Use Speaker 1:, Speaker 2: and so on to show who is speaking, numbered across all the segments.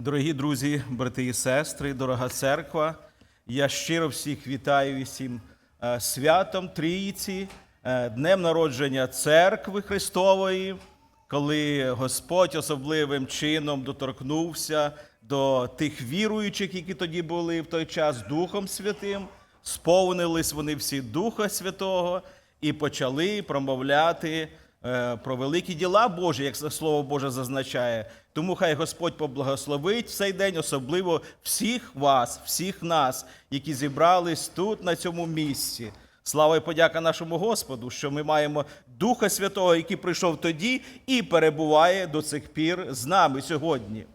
Speaker 1: Дорогі друзі, брати і сестри, дорога церква, я щиро всіх вітаю всім е, святом Трійці, е, днем народження церкви Христової, коли Господь особливим чином доторкнувся до тих віруючих, які тоді були в той час Духом Святим, сповнились вони всі Духа Святого і почали промовляти про великі діла Божі, як слово Боже зазначає. Тому хай Господь поблагословить цей день, особливо всіх вас, всіх нас, які зібрались тут, на цьому місці. Слава і подяка нашому Господу, що ми маємо Духа Святого, який прийшов тоді і перебуває до цих пір з нами сьогодні.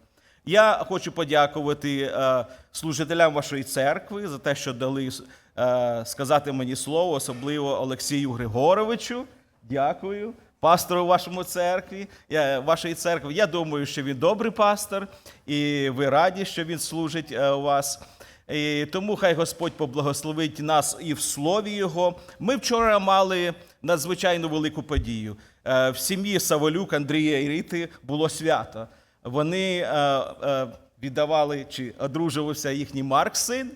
Speaker 1: Я хочу подякувати е, служителям вашої церкви за те, що дали е, сказати мені слово, особливо Олексію Григоровичу. Дякую. Пастору вашому церкві, вашої церкви. Я думаю, що він добрий пастор, і ви раді, що він служить е, у вас. І тому хай Господь поблагословить нас і в слові Його. Ми вчора мали надзвичайно велику подію. Е, В сім'ї Саволюк Андрія і Рити було свято. Вони е, віддавали чи одружувався їхній Марк син.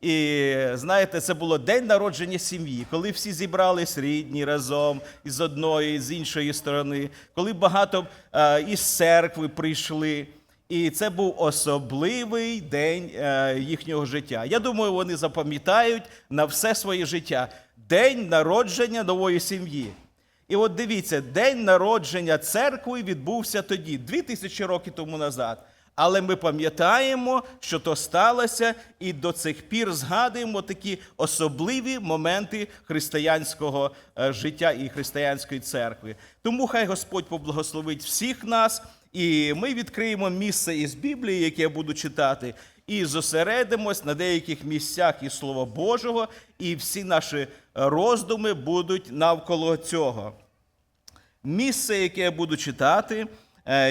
Speaker 1: І знаєте, це було день народження сім'ї, коли всі зібрались рідні разом із одної, з іншої сторони, коли багато е, із церкви прийшли. І це був особливий день е, їхнього життя. Я думаю, вони запам'ятають на все своє життя день народження нової сім'ї. І от дивіться, день народження церкви відбувся тоді, дві тисячі років тому назад. Але ми пам'ятаємо, що то сталося, і до цих пір згадуємо такі особливі моменти християнського е, життя і християнської церкви. Тому хай Господь поблагословить всіх нас, і ми відкриємо місце із Біблії, яке я буду читати, і зосередимось на деяких місцях із Слова Божого, і всі наші роздуми будуть навколо цього. Місце, яке я буду читати,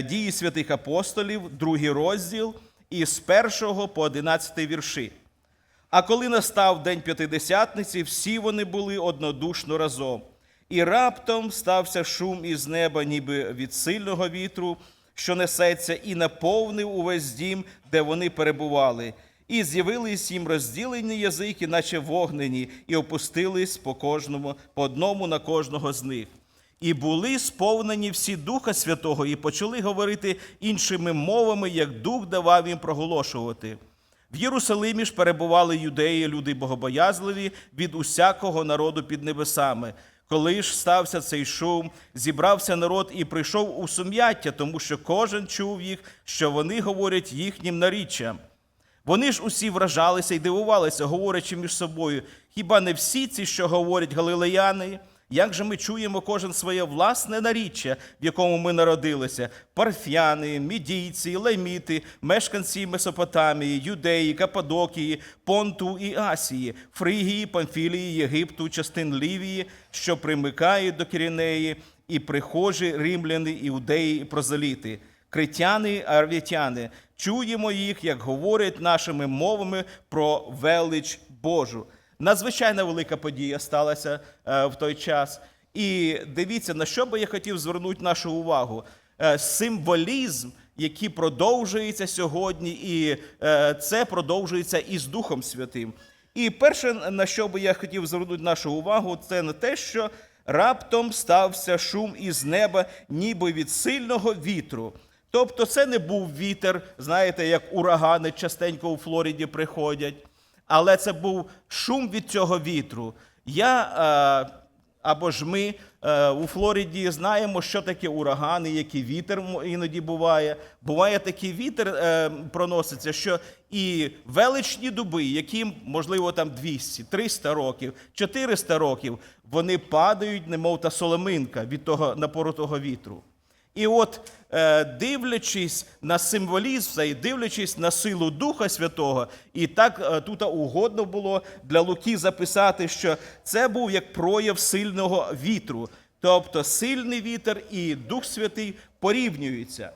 Speaker 1: дії святих апостолів, другий розділ, із 1 по 11 вірші. А коли настав день п'ятидесятниці, всі вони були однодушно разом. І раптом стався шум із неба, ніби від сильного вітру, що несеться, і наповнив увесь дім, де вони перебували. І з'явились їм розділені язики, наче вогнені, і опустились по кожному, по одному на кожного з них. І були сповнені всі Духа Святого, і почали говорити іншими мовами, як Дух давав їм проголошувати. В Єрусалимі ж перебували юдеї, люди богобоязливі від усякого народу під небесами. Коли ж стався цей шум, зібрався народ і прийшов у сум'яття, тому що кожен чув їх, що вони говорять їхнім наріччям. Вони ж усі вражалися і дивувалися, говорячи між собою: хіба не всі ці, що говорять галилеяни? Як же ми чуємо кожен своє власне наріччя, в якому ми народилися: парфяни, мідійці, леміти, мешканці Месопотамії, юдеї, Кападокії, Понту і Асії, Фригії, Памфілії, Єгипту, частин Лівії, що примикають до Кірінеї, і прихожі римляни, іудеї і прозеліти, критяни, арвітяни. Чуємо їх, як говорять нашими мовами про велич Божу. Надзвичайно велика подія сталася е, в той час. І дивіться, на що би я хотів звернути нашу увагу. Е, Символізм, який продовжується сьогодні, і е, це продовжується із Духом Святим. І перше, на що би я хотів звернути нашу увагу, це на те, що раптом стався шум із неба, ніби від сильного вітру. Тобто, це не був вітер, знаєте, як урагани частенько у Флориді приходять але це був шум від цього вітру. Я е, або ж ми е, у Флориді знаємо, що таке урагани, який вітер іноді буває. Буває такий вітер е, проноситься, що і величні дуби, яким, можливо, там 200, 300 років, 400 років, вони падають, немов та соломинка від того напору того вітру. І от, е, дивлячись на символізм цей, дивлячись на силу Духа Святого, і так е, тут угодно було для Луки записати, що це був як прояв сильного вітру. Тобто сильний вітер і Дух Святий порівнюються.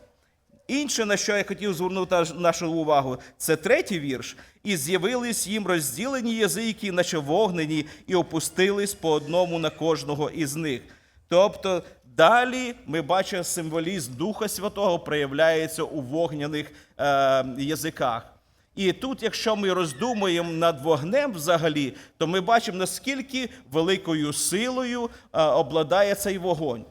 Speaker 1: Інше, на що я хотів звернути нашу увагу, це третій вірш. І з'явились їм розділені язики, наче вогнені, і опустились по одному на кожного із них. Тобто Далі ми бачимо символізм Духа Святого проявляється у вогняних е, язиках. І тут, якщо ми роздумуємо над вогнем взагалі, то ми бачимо, наскільки великою силою е, обладає цей вогонь.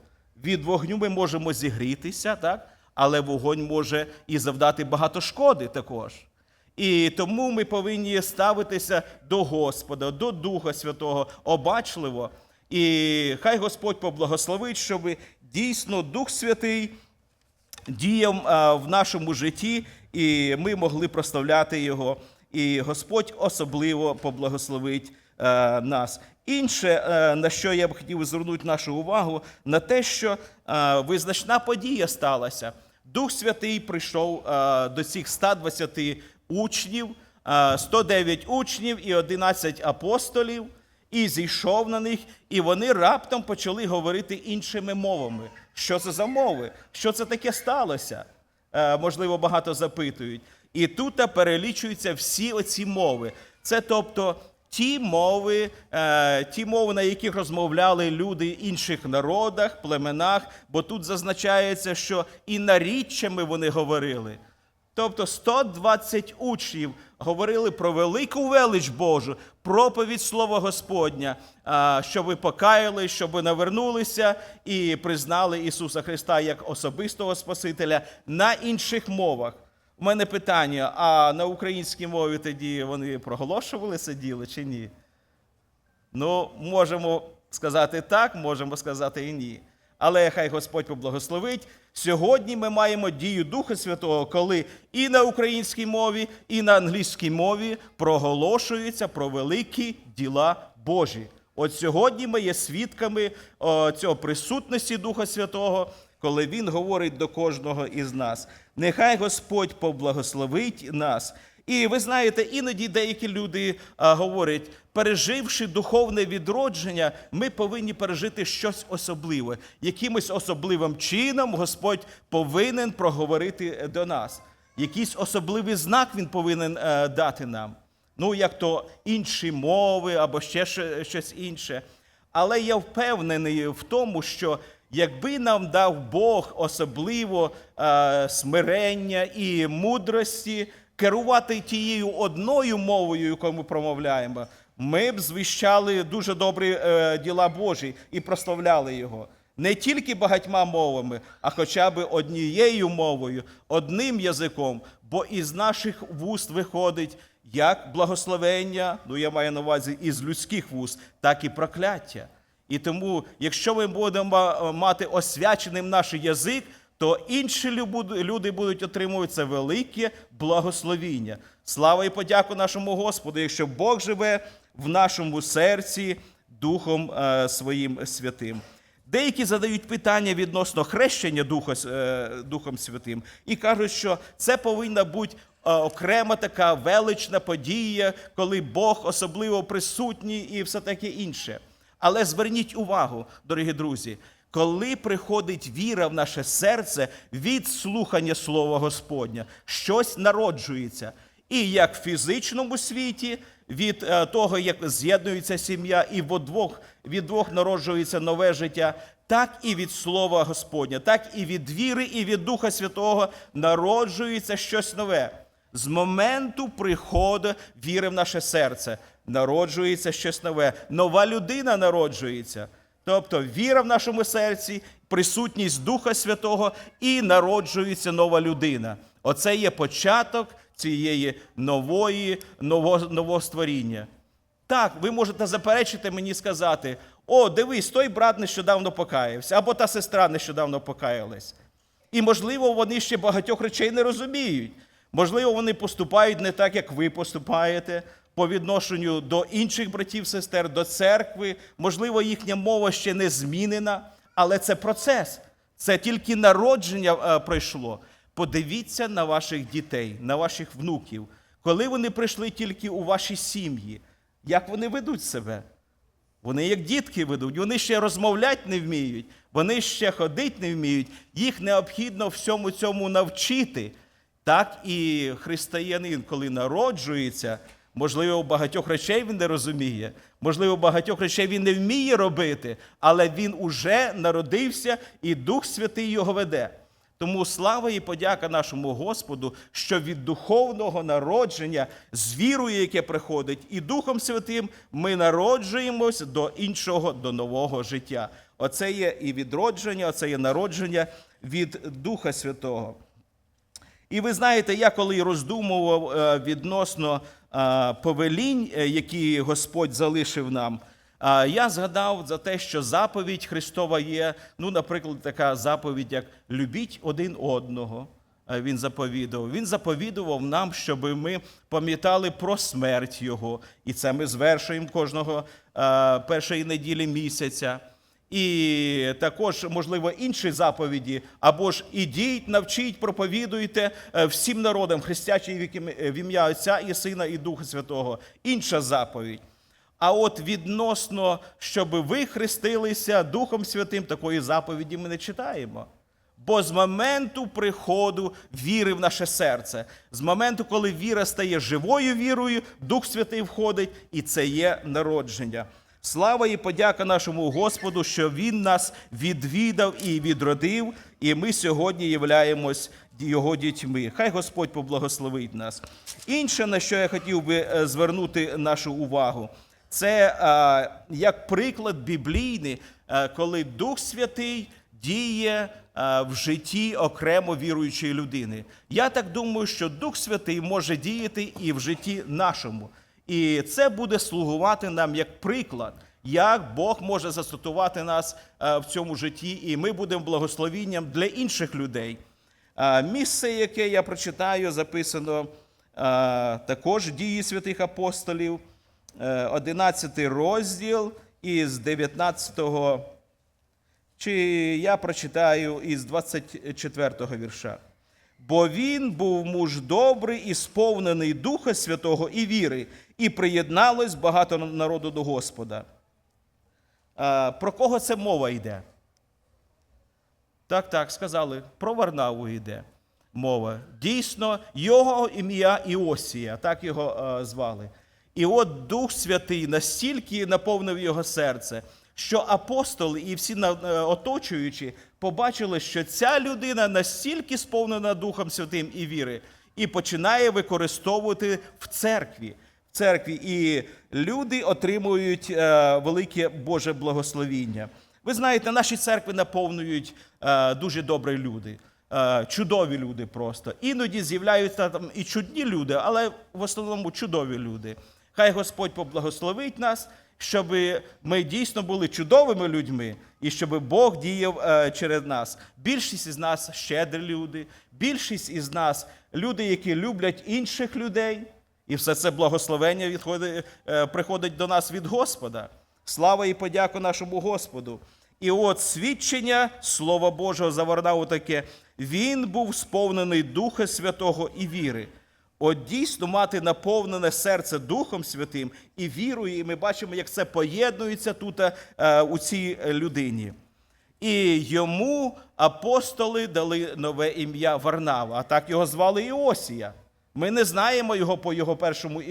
Speaker 1: Від вогню ми можемо зігрітися, так? але вогонь може і завдати багато шкоди також. І тому ми повинні ставитися до Господа, до Духа Святого обачливо. І хай Господь поблагословить, щоб дійсно Дух Святий діяв в нашому житті, і ми могли прославляти Його. І Господь особливо поблагословить е, нас. Інше, е, на що я б хотів звернути нашу увагу, на те, що е, визначна подія сталася. Дух Святий прийшов е, до цих 120 учнів, е, 109 учнів і 11 апостолів, і зійшов на них, і вони раптом почали говорити іншими мовами. Що це за мови? Що це таке сталося? Е, можливо, багато запитують. І тут перелічуються всі оці мови. Це тобто ті мови, е, ті мови, на яких розмовляли люди інших народах, племенах, бо тут зазначається, що і наріччями вони говорили. Тобто 120 учнів говорили про велику велич Божу, проповідь Слова Господня, щоб ви покаяли, щоб ви навернулися і признали Ісуса Христа як особистого Спасителя на інших мовах. У мене питання: а на українській мові тоді вони проголошували це діло чи ні? Ну, можемо сказати так, можемо сказати і ні. Але хай Господь поблагословить. Сьогодні ми маємо дію Духа Святого, коли і на українській мові, і на англійській мові проголошуються про великі діла Божі. От сьогодні ми є свідками цього присутності Духа Святого, коли Він говорить до кожного із нас. Нехай Господь поблагословить нас. І ви знаєте, іноді деякі люди а, говорять, переживши духовне відродження, ми повинні пережити щось особливе. Якимось особливим чином Господь повинен проговорити до нас. Якийсь особливий знак Він повинен е, дати нам. Ну, як то інші мови або ще щось інше. Але я впевнений в тому, що якби нам дав Бог особливо е, смирення і мудрості керувати тією одною мовою, якою ми промовляємо, ми б звіщали дуже добрі е, діла Божі і прославляли Його. Не тільки багатьма мовами, а хоча б однією мовою, одним язиком, бо із наших вуст виходить як благословення, ну я маю на увазі із людських вуст, так і прокляття. І тому, якщо ми будемо е, мати освяченим наш язик, то інші люди будуть отримувати це велике благословіння. Слава і подяку нашому Господу, якщо Бог живе в нашому серці Духом е, Своїм Святим. Деякі задають питання відносно хрещення Духа, е, Духом Святим і кажуть, що це повинна бути е, окрема така велична подія, коли Бог особливо присутній і все таке інше. Але зверніть увагу, дорогі друзі, коли приходить віра в наше серце від слухання Слова Господня, щось народжується. І як в фізичному світі, від е, того, як з'єднується сім'я, і в двох, від двох народжується нове життя, так і від Слова Господня, так і від віри, і від Духа Святого народжується щось нове. З моменту приходу віри в наше серце народжується щось нове. Нова людина народжується. Тобто віра в нашому серці, присутність Духа Святого і народжується нова людина. Оце є початок цієї нової, ново, нового створіння. Так, ви можете заперечити мені сказати: о, дивись, той брат нещодавно покаявся, або та сестра нещодавно покаялась. І, можливо, вони ще багатьох речей не розуміють. Можливо, вони поступають не так, як ви поступаєте по відношенню до інших братів, сестер, до церкви. Можливо, їхня мова ще не змінена, але це процес. Це тільки народження е, пройшло. Подивіться на ваших дітей, на ваших внуків, коли вони прийшли тільки у ваші сім'ї, як вони ведуть себе. Вони як дітки ведуть, вони ще розмовляти не вміють, вони ще ходити не вміють. Їх необхідно всьому цьому навчити. Так і християнин, коли народжується, Можливо, багатьох речей він не розуміє, можливо, багатьох речей він не вміє робити, але він уже народився, і Дух Святий його веде. Тому слава і подяка нашому Господу, що від духовного народження з вірою, яке приходить, і Духом Святим ми народжуємось до іншого, до нового життя. Оце є і відродження, оце є народження від Духа Святого. І ви знаєте, я коли роздумував е, відносно повелінь, е, які Господь залишив нам, я згадав за те, що заповідь Христова є, ну, наприклад, така заповідь, як любіть один одного. е, Він заповідував. Він заповідував нам, щоб ми пам'ятали про смерть Його. І це ми звершуємо кожного е, першої неділі місяця. І також, можливо, інші заповіді, або ж ідіть, навчіть, проповідуйте е, всім народам, хрестячі в в ім'я Отця і Сина і Духа Святого. Інша заповідь. А от відносно, щоб ви хрестилися Духом Святим, такої заповіді ми не читаємо. Бо з моменту приходу віри в наше серце, з моменту, коли віра стає живою вірою, Дух Святий входить, і це є народження. Слава і подяка нашому Господу, що Він нас відвідав і відродив, і ми сьогодні являємось Його дітьми. Хай Господь поблагословить нас. Інше, на що я хотів би е, звернути нашу увагу, це е, як приклад біблійний, е, коли Дух Святий діє в житті окремо віруючої людини. Я так думаю, що Дух Святий може діяти і в житті нашому. І це буде слугувати нам як приклад, як Бог може застосувати нас е, в цьому житті, і ми будемо благословінням для інших людей. Е, Місце, яке я прочитаю, записано е, також дії святих апостолів, е, 11 розділ із 19 чи я прочитаю із 24 вірша. Бо він був муж добрий і сповнений Духа Святого і віри, і приєдналось багато народу до Господа. Про кого це мова йде? Так, так, сказали, про Варнаву йде мова. Дійсно, його ім'я Іосія, так його е, звали. І от Дух Святий настільки наповнив його серце, що апостоли і всі е, оточуючі побачили, що ця людина настільки сповнена Духом Святим і віри, і починає використовувати в церкві. Церкві, і люди отримують е, велике Боже благословіння. Ви знаєте, наші церкви наповнюють е, дуже добрі люди, е, чудові люди просто. Іноді з'являються там і чудні люди, але в основному чудові люди. Хай Господь поблагословить нас, щоб ми дійсно були чудовими людьми і щоб Бог діяв через нас. Більшість із нас щедрі люди, більшість із нас люди, які люблять інших людей. І все це благословення е, приходить до нас від Господа. Слава і подяку нашому Господу. І от свідчення Слова Божого завернав таке: він був сповнений Духа Святого і віри. От дійсно мати наповнене серце Духом Святим і вірою, і ми бачимо, як це поєднується тут е, у цій людині. І йому апостоли дали нове ім'я Варнава, а так його звали Іосія. Ми не знаємо його по його першому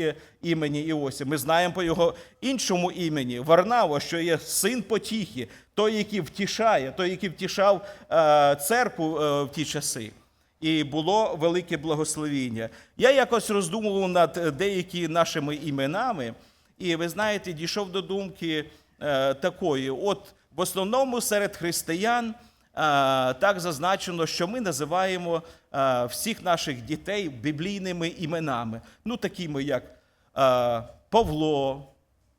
Speaker 1: імені Іосія, ми знаємо по його іншому імені Варнава, що є син потіхи, той, який втішає, той, який втішав е, церкву е, в ті часи. І було велике благословіння. Я якось роздумував над деякими нашими іменами, і ви знаєте, дійшов до думки е, такої: от в основному серед християн так зазначено, що ми називаємо е, всіх наших дітей біблійними іменами, ну такими як е, Павло,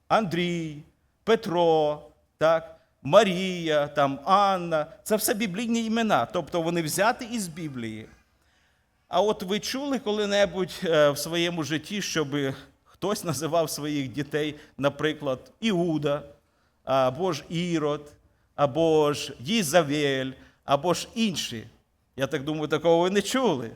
Speaker 1: Андрій, Петро, так, Марія, там, Анна. Це все біблійні імена, тобто вони взяті із Біблії. А от ви чули коли-небудь е, в своєму житті, щоб хтось називав своїх дітей, наприклад, Іуда, або ж Ірод, або ж Їзавель, або ж інші? Я так думаю, такого ви не чули.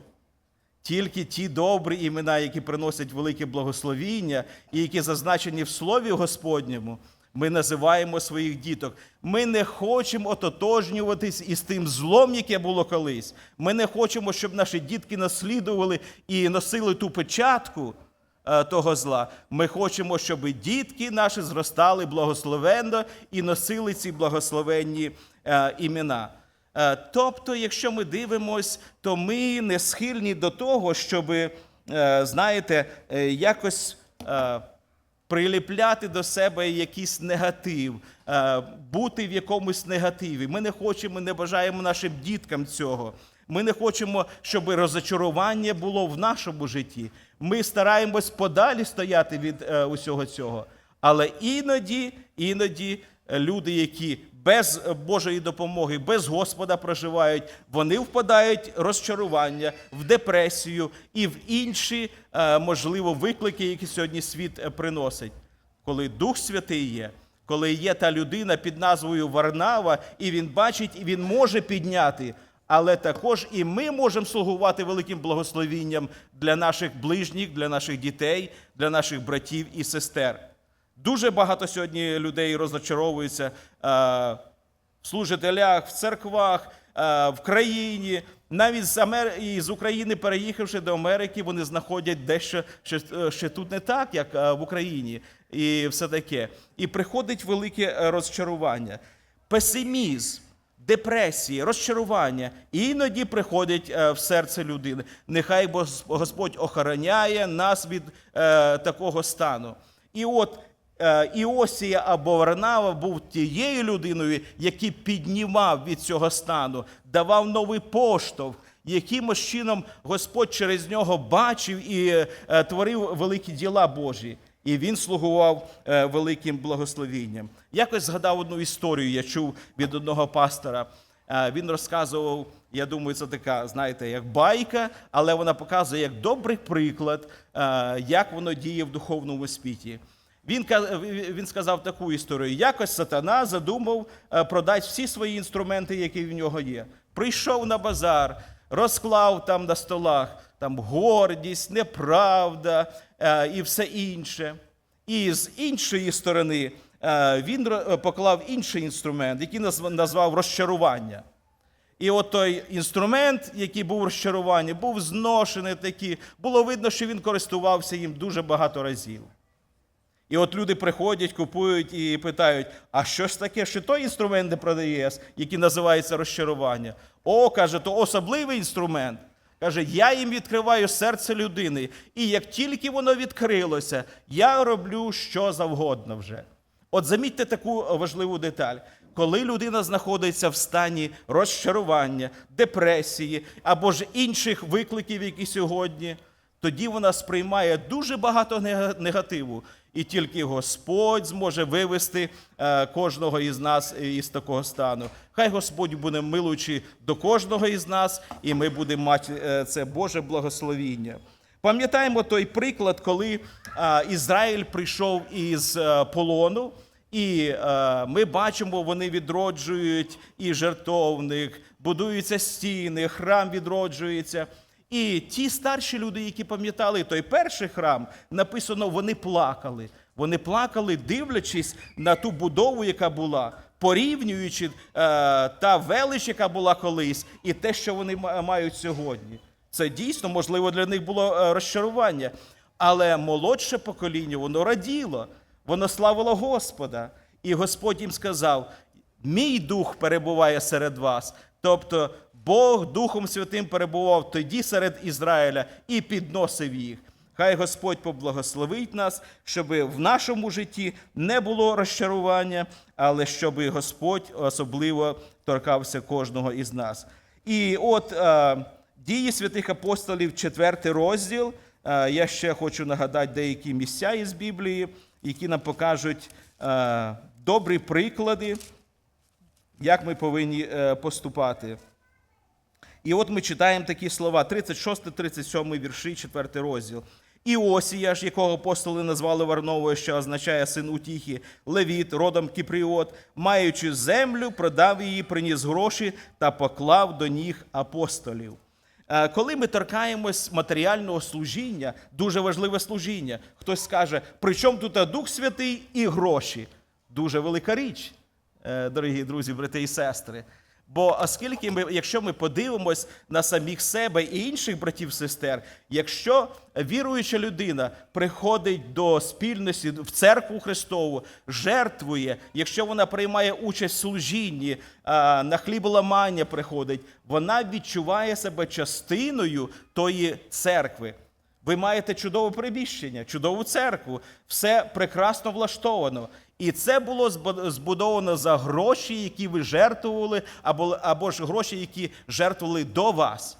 Speaker 1: Тільки ті добрі імена, які приносять велике благословіння і які зазначені в Слові Господньому, ми називаємо своїх діток. Ми не хочемо ототожнюватись із тим злом, яке було колись. Ми не хочемо, щоб наші дітки наслідували і носили ту печатку того зла. Ми хочемо, щоб дітки наші зростали благословенно і носили ці благословенні е, імена. Е, Тобто, якщо ми дивимось, то ми не схильні до того, щоб, е, знаєте, е, якось е, приліпляти до себе якийсь негатив, е, бути в якомусь негативі. Ми не хочемо, не бажаємо нашим діткам цього. Ми не хочемо, щоб розочарування було в нашому житті. Ми стараємось подалі стояти від е, усього цього. Але іноді, іноді е, люди, які без Божої допомоги, без Господа проживають, вони впадають в розчарування, в депресію і в інші, е, можливо, виклики, які сьогодні світ е, приносить. Коли Дух Святий є, коли є та людина під назвою Варнава, і він бачить, і він може підняти. Але також і ми можемо слугувати великим благословінням для наших ближніх, для наших дітей, для наших братів і сестер. Дуже багато сьогодні людей розочаровуються е, в служителях, в церквах, е, в країні. Навіть з, України, переїхавши до Америки, вони знаходять дещо ще, е, тут не так, як в Україні, і все таке. І приходить велике розчарування. Песимізм, депресії, розчарування іноді приходять е, в серце людини. Нехай Господь охороняє нас від е, такого стану. І от е, Іосія або Варнава був тією людиною, який піднімав від цього стану, давав новий поштовх. Якимось чином Господь через нього бачив і творив великі діла Божі, і він слугував е, великим благословінням. Якось згадав одну історію, я чув від одного пастора. Е, Він розказував, я думаю, це така, знаєте, як байка, але вона показує як добрий приклад, е, як воно діє в духовному світі. Він, він сказав таку історію: якось сатана задумав продати всі свої інструменти, які в нього є. Прийшов на базар, розклав там на столах там гордість, неправда і все інше. І з іншої сторони е, він поклав інший інструмент, який назвав розчарування. І от той інструмент, який був розчарування, був зношений такий. Було видно, що він користувався їм дуже багато разів. І от люди приходять, купують і питають: а що ж таке, що той інструмент не продаєш, який називається розчарування? О, каже, то особливий інструмент. Каже, я їм відкриваю серце людини, і як тільки воно відкрилося, я роблю що завгодно вже. От замітьте таку важливу деталь. Коли людина знаходиться в стані розчарування, депресії або ж інших викликів, які сьогодні, тоді вона сприймає дуже багато негативу. І тільки Господь зможе вивести е, кожного із нас із такого стану. Хай Господь буде милуючи до кожного із нас, і ми будемо мати е, це Боже благословіння. Пам'ятаємо той приклад, коли е, Ізраїль прийшов із е, полону. І е, ми бачимо, вони відроджують і жертовник, будуються стіни, храм відроджується. І ті старші люди, які пам'ятали той перший храм, написано, вони плакали. Вони плакали, дивлячись на ту будову, яка була, порівнюючи е, та велич, яка була колись, і те, що вони мають сьогодні. Це дійсно, можливо, для них було е, розчарування. Але молодше покоління, воно раділо, воно славило Господа. І Господь їм сказав: мій дух перебуває серед вас. Тобто Бог Духом Святим перебував тоді серед Ізраїля і підносив їх. Хай Господь поблагословить нас, щоб в нашому житті не було розчарування, але щоб Господь особливо торкався кожного із нас. І от е, дії святих апостолів, четвертий розділ. Е, Я ще хочу нагадати деякі місця із Біблії, які нам покажуть е, добрі приклади, як ми повинні поступати. І от ми читаємо такі слова: 36-37 вірші, 4 розділ. Іосія ж, якого апостоли назвали Варновою, що означає син утіхи, Левіт, родом Кіпріот, маючи землю, продав її, приніс гроші та поклав до ніг апостолів. Е, Коли ми торкаємось матеріального служіння, дуже важливе служіння, хтось скаже, при чому тут Дух Святий і гроші? Дуже велика річ, е, дорогі друзі, брати і сестри. Бо оскільки ми, якщо ми подивимось на самих себе і інших братів сестер, якщо віруюча людина приходить до спільності в церкву Христову, жертвує, якщо вона приймає участь в служінні, на хліболамання приходить, вона відчуває себе частиною тої церкви. Ви маєте чудове приміщення, чудову церкву, все прекрасно влаштовано. І це було збудовано за гроші, які ви жертвували, або, або ж гроші, які жертвували до вас.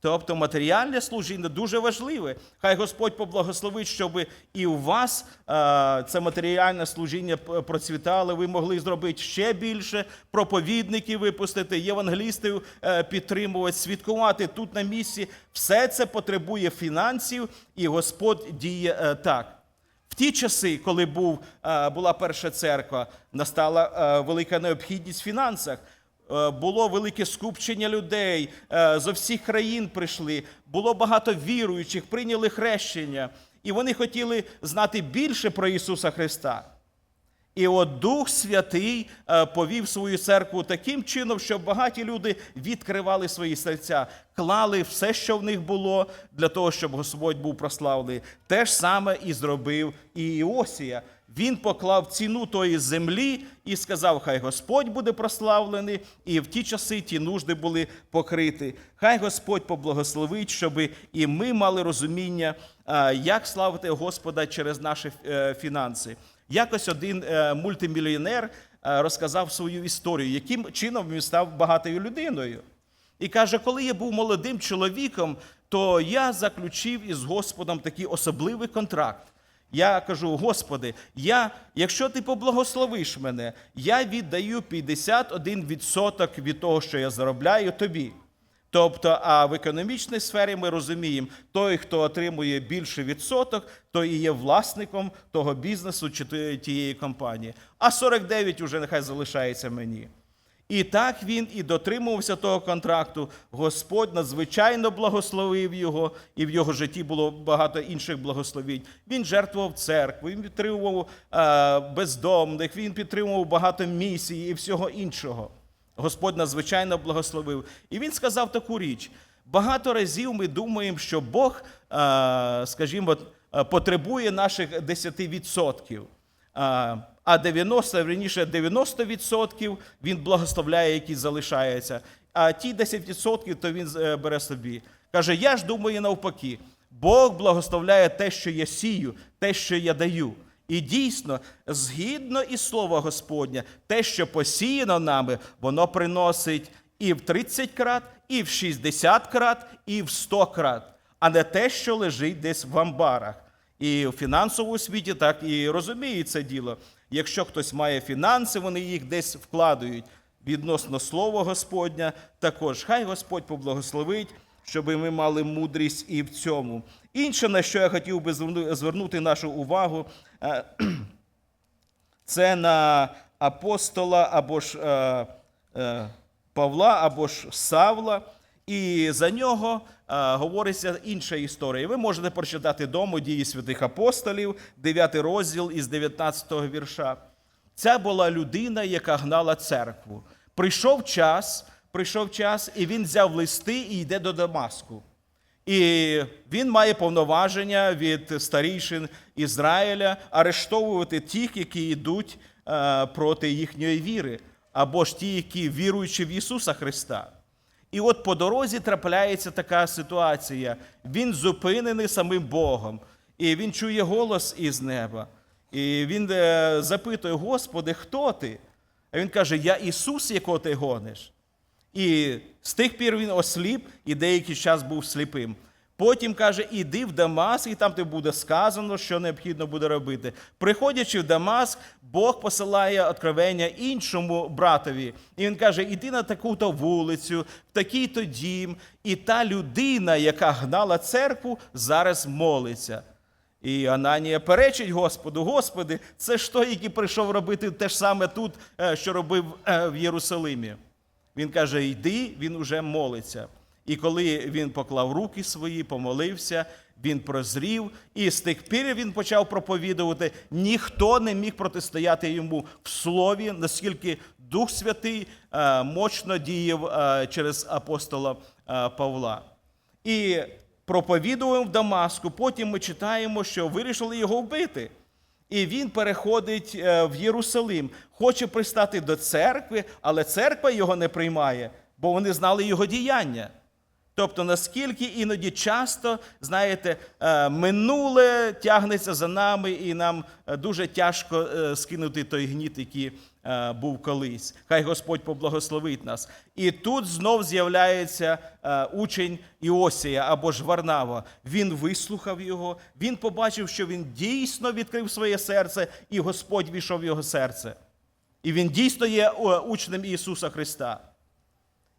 Speaker 1: Тобто матеріальне служіння дуже важливе. Хай Господь поблагословить, щоб і у вас е, це матеріальне служіння процвітало, ви могли зробити ще більше, проповідників випустити, євангелістів е, підтримувати, свідкувати тут на місці. Все це потребує фінансів, і Господь діє е, так. Ті часи, коли був, е, була перша церква, настала е, велика необхідність в фінансах. Е, Було велике скупчення людей, зо всіх країн прийшли, було багато віруючих, прийняли хрещення, і вони хотіли знати більше про Ісуса Христа. І от Дух Святий е, повів свою церкву таким чином, щоб багаті люди відкривали свої серця, клали все, що в них було, для того, щоб Господь був прославлений. Те ж саме і зробив і Іосія. Він поклав ціну тої землі і сказав: Хай Господь буде прославлений, і в ті часи ті нужди були покриті. Хай Господь поблагословить, щоб і ми мали розуміння, е, як славити Господа через наші е, фінанси. Якось один е, мультимільйонер е, розказав свою історію, яким чином він став багатою людиною. І каже, коли я був молодим чоловіком, то я заключив із Господом такий особливий контракт. Я кажу, Господи, я, якщо ти поблагословиш мене, я віддаю 51% від того, що я заробляю тобі. Тобто, а в економічній сфері ми розуміємо, той, хто отримує більше відсоток, той і є власником того бізнесу чи тієї- компанії. А 49 уже нехай залишається мені. І так він і дотримувався того контракту. Господь надзвичайно благословив його, і в його житті було багато інших благословінь. Він жертвував церкву, він підтримував е, бездомних, він підтримував багато місій і всього іншого. Господь надзвичайно благословив. І він сказав таку річ: багато разів ми думаємо, що Бог, е, скажімо, е, потребує наших 10%. А а 90, верніше 90% він благословляє, які залишаються. А ті 10% то він е, бере собі. Каже: я ж думаю навпаки, Бог благословляє те, що я сію, те, що я даю. І дійсно, згідно із слова Господня, те, що посіяно нами, воно приносить і в 30 крат, і в 60 крат, і в 100 крат, а не те, що лежить десь в амбарах. І в фінансовому світі так і розуміють це діло. Якщо хтось має фінанси, вони їх десь вкладають відносно слова Господня. Також хай Господь поблагословить, щоб ми мали мудрість і в цьому. Інше, на що я хотів би звернути нашу увагу, е, це на апостола або ж е, е, Павла, або ж Савла. І за нього говориться інша історія. Ви можете прочитати дому дії святих апостолів, 9 розділ із 19 вірша. Це була людина, яка гнала церкву. Прийшов час, прийшов час, і він взяв листи і йде до Дамаску. І він має повноваження від старішин Ізраїля арештовувати тих, які йдуть е, проти їхньої віри, або ж ті, які віруючи в Ісуса Христа. І от по дорозі трапляється така ситуація. Він зупинений самим Богом, і він чує голос із неба. І він е, запитує: Господи, хто ти? А він каже: Я Ісус, якого ти гониш. І з тих пір він осліп і деякий час був сліпим. Потім каже: іди в Дамаск, і там тобі буде сказано, що необхідно буде робити. Приходячи в Дамаск, Бог посилає откровення іншому братові. І він каже: іди на таку-то вулицю, в такий-то дім, і та людина, яка гнала церкву, зараз молиться. І Ананія перечить Господу: Господи, це ж той, який прийшов робити те ж саме тут, е, що робив е, в Єрусалимі. Він каже: йди, він уже молиться. І коли він поклав руки свої, помолився, він прозрів, і з тих пір він почав проповідувати. Ніхто не міг протистояти йому в слові, наскільки Дух Святий е, мощно діяв е, через апостола е, Павла. І проповідував в Дамаску. Потім ми читаємо, що вирішили його вбити. І він переходить е, в Єрусалим, хоче пристати до церкви, але церква його не приймає, бо вони знали його діяння. Тобто, наскільки іноді часто, знаєте, е, минуле тягнеться за нами, і нам е, дуже тяжко скинути той гніт, який був колись. Хай Господь поблагословить нас. І тут знов з'являється е, учень Іосія або ж Варнава. Він вислухав його, він побачив, що він дійсно відкрив своє серце, і Господь війшов в його серце. І він дійсно є е, учнем Ісуса Христа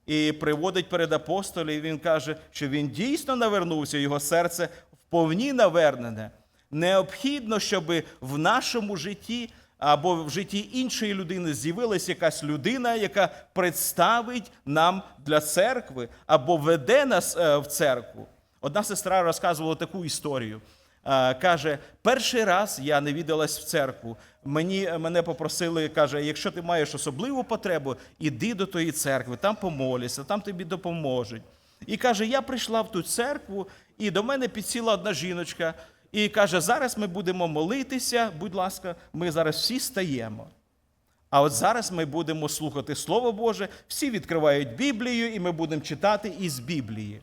Speaker 1: і приводить перед апостолів, і він каже, що він дійсно навернувся, його серце вповні навернене. Необхідно, щоб в нашому житті або в житті іншої людини з'явилася якась людина, яка представить нам для церкви або веде нас е, в церкву. Одна сестра розказувала таку історію. Е, Каже, перший раз я не віддалась в церкву. Мені мене попросили, каже, якщо ти маєш особливу потребу, іди до тої церкви, там помолися, там тобі допоможуть. І каже, я прийшла в ту церкву, і до мене підсіла одна жіночка, і каже, зараз ми будемо молитися, будь ласка, ми зараз всі стаємо. А от зараз ми будемо слухати Слово Боже, всі відкривають Біблію, і ми будемо читати із Біблії.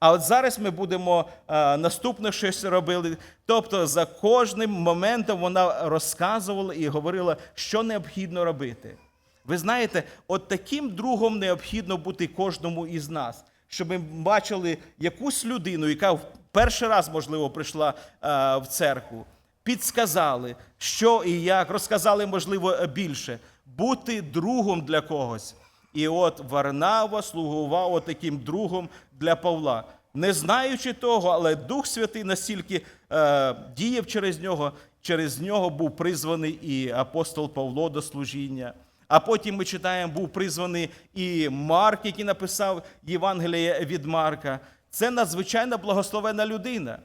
Speaker 1: А от зараз ми будемо е, наступне щось робили. Тобто за кожним моментом вона розказувала і говорила, що необхідно робити. Ви знаєте, от таким другом необхідно бути кожному із нас, щоб ми бачили якусь людину, яка перший раз, можливо, прийшла е, в церкву, підсказали, що і як, розказали, можливо, більше. Бути другом для когось. І от Варнава слугував таким другом для Павла. Не знаючи того, але Дух Святий настільки е, діяв через нього, через нього був призваний і апостол Павло до служіння. А потім ми читаємо, був призваний і Марк, який написав Євангеліє від Марка. Це надзвичайно благословена людина.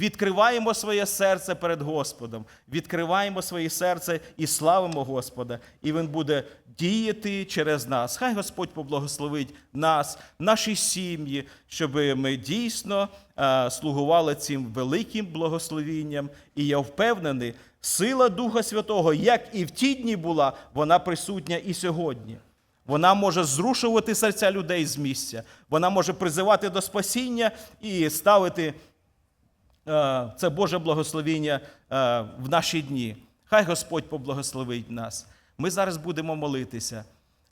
Speaker 1: Відкриваємо своє серце перед Господом, відкриваємо своє серце і славимо Господа, і Він буде діяти через нас. Хай Господь поблагословить нас, наші сім'ї, щоб ми дійсно е, слугували цим великим благословінням. І я впевнений, сила Духа Святого, як і в ті дні була, вона присутня і сьогодні. Вона може зрушувати серця людей з місця, вона може призивати до спасіння і ставити. Е, це Боже благословіння е, в наші дні. Хай Господь поблагословить нас. Ми зараз будемо молитися.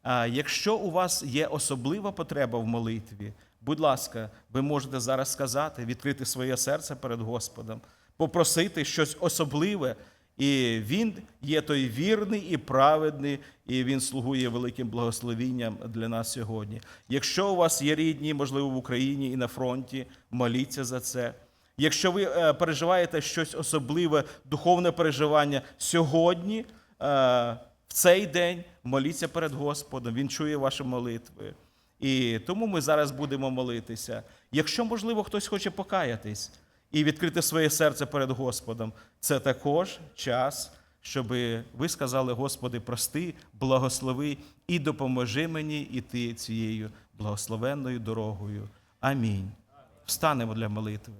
Speaker 1: А Якщо у вас є особлива потреба в молитві, будь ласка, ви можете зараз сказати, відкрити своє серце перед Господом, попросити щось особливе. І Він є той вірний і праведний, і Він слугує великим благословінням для нас сьогодні. Якщо у вас є рідні, можливо, в Україні і на фронті, моліться за це. Якщо ви е, переживаєте щось особливе, духовне переживання сьогодні, е, в цей день, моліться перед Господом, Він чує ваші молитви. І тому ми зараз будемо молитися. Якщо, можливо, хтось хоче покаятись і відкрити своє серце перед Господом, це також час, щоб ви сказали, Господи, прости, благослови і допоможи мені іти цією благословенною дорогою. Амінь. Встанемо для молитви.